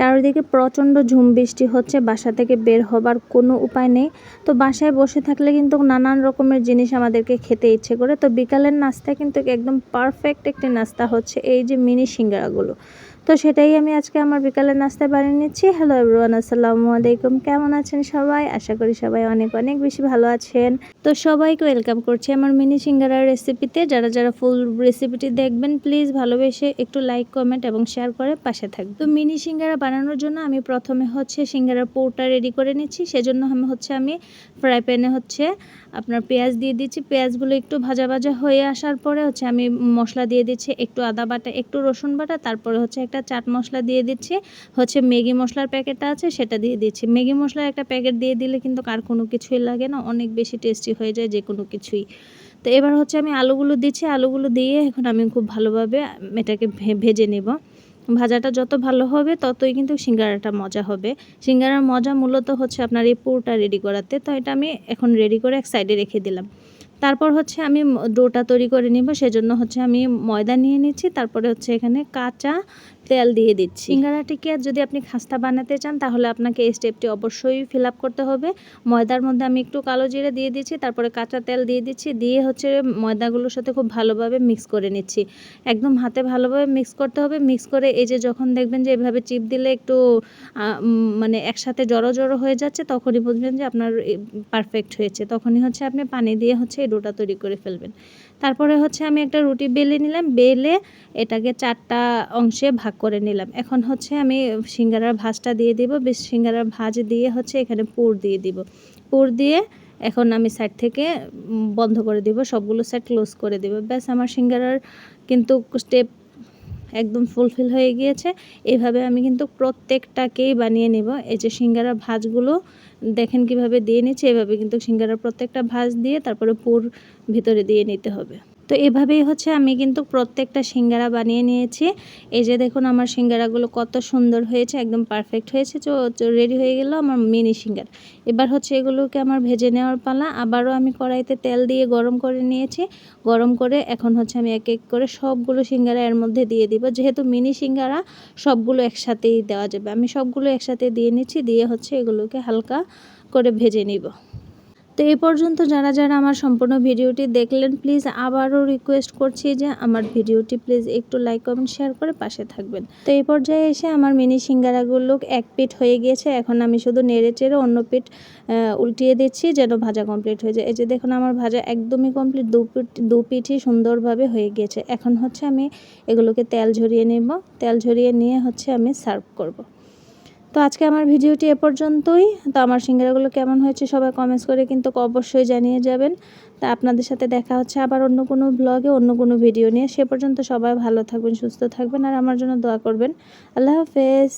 চারিদিকে প্রচণ্ড ঝুম বৃষ্টি হচ্ছে, বাসা থেকে বের হবার কোনো উপায় নেই। তো বাসায় বসে থাকলে কিন্তু নানান রকমের জিনিস আমাদেরকে খেতে ইচ্ছে করে। তো বিকালের নাস্তা কিন্তু একদম পারফেক্ট একটি নাস্তা হচ্ছে এই যে মিনি সিঙ্গারাগুলো। তো সেটাই আমি আজকে আমার বিকালের নাস্তায় বানিয়ে নিচ্ছি। হ্যালো এভরিওয়ান আসসালামু আলাইকুম। কেমন আছেন সবাই? আশা করি সবাই অনেক অনেক বেশি ভালো আছেন। তো সবাইকে ওয়েলকাম করছি আমার মিনি সিঙ্গারার রেসিপিতে যারা যারা ফুল রেসিপিটি দেখবেন প্লিজ ভালোবেসে একটু লাইক কমেন্ট এবং শেয়ার করে পাশে থাকবে তো মিনি সিঙ্গারা বানানোর জন্য আমি প্রথমে হচ্ছে সিঙ্গারার পোটা রেডি করে নিচ্ছি। সেজন্য আমি হচ্ছে, আমি ফ্রাই প্যানে হচ্ছে আপনার পেঁয়াজ দিয়ে দিচ্ছি। পেঁয়াজগুলো একটু ভাজা ভাজা হয়ে আসার পরে হচ্ছে আমি মশলা দিয়ে দিচ্ছি একটু আদা বাটা, একটু রসুন বাটা, তারপরে হচ্ছে একটা চাট মশলা দিয়ে দিচ্ছি। হচ্ছে ম্যাগি মশলার প্যাকেটটা আছে, সেটা দিয়ে দিচ্ছি। ম্যাগি মশলার একটা প্যাকেট দিয়ে দিলে কিন্তু আর কোনো কিছুই লাগে না, অনেক বেশি টেস্টি হয়ে যায় যে কোনো কিছুই। তো এবার হচ্ছে আমি আলুগুলো দিচ্ছি। আলুগুলো দিয়ে এখন আমি খুব ভালোভাবে এটাকে ভেজে নেব। ভাজাটা যত ভালো হবে, ততই কিন্তু সিঙ্গারাটা মজা হবে। সিঙ্গারার মজা মূলত হচ্ছে আপনার এই পুরোটা রেডি করাতে। তো এটা আমি এখন রেডি করে এক সাইডে রেখে দিলাম। তারপর হচ্ছে আমি ডোটা তৈরি করে নিব। সেজন্য হচ্ছে আমি ময়দা নিয়ে নিচ্ছি। তারপরে হচ্ছে এখানে কাঁচা তেল দিয়ে দিচ্ছি। সিঙ্গারাটিকে যদি আপনি খাস্তা বানাতে চান, তাহলে আপনাকে এই স্টেপটি অবশ্যই ফিল আপ করতে হবে। ময়দার মধ্যে আমি একটু কালো জিরে দিয়ে দিচ্ছি, তারপরে কাঁচা তেল দিয়ে দিচ্ছি, দিয়ে হচ্ছে ময়দাগুলোর সাথে খুব ভালোভাবে মিক্স করে নিচ্ছি। একদম হাতে ভালোভাবে মিক্স করতে হবে। মিক্স করে এই যে যখন দেখবেন যে এভাবে চিপ দিলে একটু মানে একসাথে জড়ো জড়ো হয়ে যাচ্ছে, তখনই বুঝবেন যে আপনার পারফেক্ট হয়েছে। তখনই হচ্ছে আপনি পানি দিয়ে হচ্ছে এই ডোটা তৈরি করে ফেলবেন। তারপরে হচ্ছে আমি একটা রুটি বেলে নিলাম, বেলে এটাকে চারটা অংশে ভাগ করে নিলাম। এখন হচ্ছে আমি সিঙ্গারার ভাজটা দিয়ে দিব, বেশ সিঙ্গারার ভাজ দিয়ে হচ্ছে এখানে পুর দিয়ে দিব। পুর দিয়ে এখন আমি সাইড থেকে বন্ধ করে দিব, সবগুলো সাইড ক্লোজ করে দিব। ব্যাস, আমার সিঙ্গারার কিন্তু স্টেপ একদম ফুলফিল হয়ে গিয়েছে। এইভাবে আমি কিন্তু প্রত্যেকটাকেই বানিয়ে নেব। এই যে সিঙ্গারা ভাজগুলো, দেখেন কীভাবে দিয়ে নিচ্ছে। এভাবে কিন্তু সিঙ্গারা প্রত্যেকটা ভাজ দিয়ে তারপরে পুর ভিতরে দিয়ে নিতে হবে। তো এভাবেই হচ্ছে আমি কিন্তু প্রত্যেকটা সিঙ্গারা বানিয়ে নিয়েছি। এই যে দেখুন আমার সিঙ্গারাগুলো কত সুন্দর হয়েছে, একদম পারফেক্ট হয়েছে। রেডি হয়ে গেল আমার মিনি সিঙ্গার। এবার হচ্ছে এগুলোকে আমার ভেজে নেওয়ার পালা। আবারও আমি কড়াইতে তেল দিয়ে গরম করে নিয়েছি। গরম করে এখন হচ্ছে আমি এক এক করে সবগুলো সিঙ্গারা এর মধ্যে দিয়ে দিব। যেহেতু মিনি সিঙ্গারা, সবগুলো একসাথেই দেওয়া যাবে। আমি সবগুলো একসাথে দিয়ে নিচ্ছি, দিয়ে হচ্ছে এগুলোকে হালকা করে ভেজে নিব। তো এই পর্যন্ত যারা যারা আমার সম্পূর্ণ ভিডিওটি দেখলেন প্লিজ আবারও রিকোয়েস্ট করছি যে আমার ভিডিওটি প্লিজ একটু লাইক কমেন্ট শেয়ার করে পাশে থাকবেন। তো এই পর্যায়ে এসে আমার মিনি সিঙ্গারাগুলো এক পিঠ হয়ে গিয়েছে। এখন আমি শুধু নেড়ে চেড়ে অন্য পিঠ উল্টিয়ে দিচ্ছি যেন ভাজা কমপ্লিট হয়ে যায়। এই যে দেখুন, আমার ভাজা একদমই কমপ্লিট দু পিঠ, দু পিঠই সুন্দরভাবে হয়ে গিয়েছে। এখন হচ্ছে আমি এগুলোকে তেল ঝরিয়ে নেব। তেল ঝরিয়ে নিয়ে হচ্ছে আমি সার্ভ করব। তো আজকে আমার ভিডিওটি এ পর্যন্তই। তো আমার সিঙ্গারাগুলো কেমন হয়েছে সবাই কমেন্টস করে কিন্তু অবশ্যই জানিয়ে যাবেন। তা আপনাদের সাথে দেখা হচ্ছে আবার অন্য কোনো ব্লগে অন্য কোনো ভিডিও নিয়ে। সে পর্যন্ত সবাই ভালো থাকবেন, সুস্থ থাকবেন, আর আমার জন্য দোয়া করবেন। আল্লাহ হাফেজ।